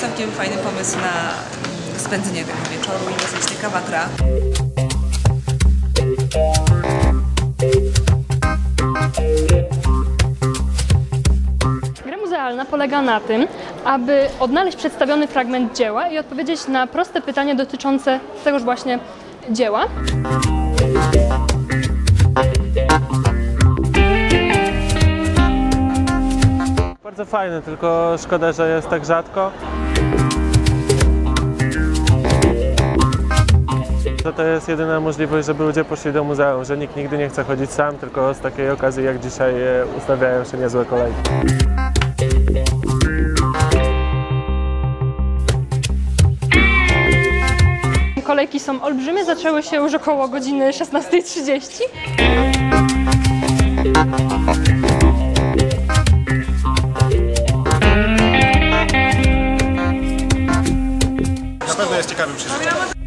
całkiem fajny pomysł na spędzenie tego wieczoru i dosyć ciekawa gra. Gra muzealna polega na tym, aby odnaleźć przedstawiony fragment dzieła i odpowiedzieć na proste pytanie dotyczące tegoż właśnie dzieła. Bardzo fajny, tylko szkoda, że jest tak rzadko. To to jest jedyna możliwość, żeby ludzie poszli do muzeum, że nikt nigdy nie chce chodzić sam, tylko z takiej okazji jak dzisiaj e, ustawiają się niezłe kolejki. Kolejki są olbrzymie, zaczęły się już około godziny 16.30. jest ciekawym przeżyciem.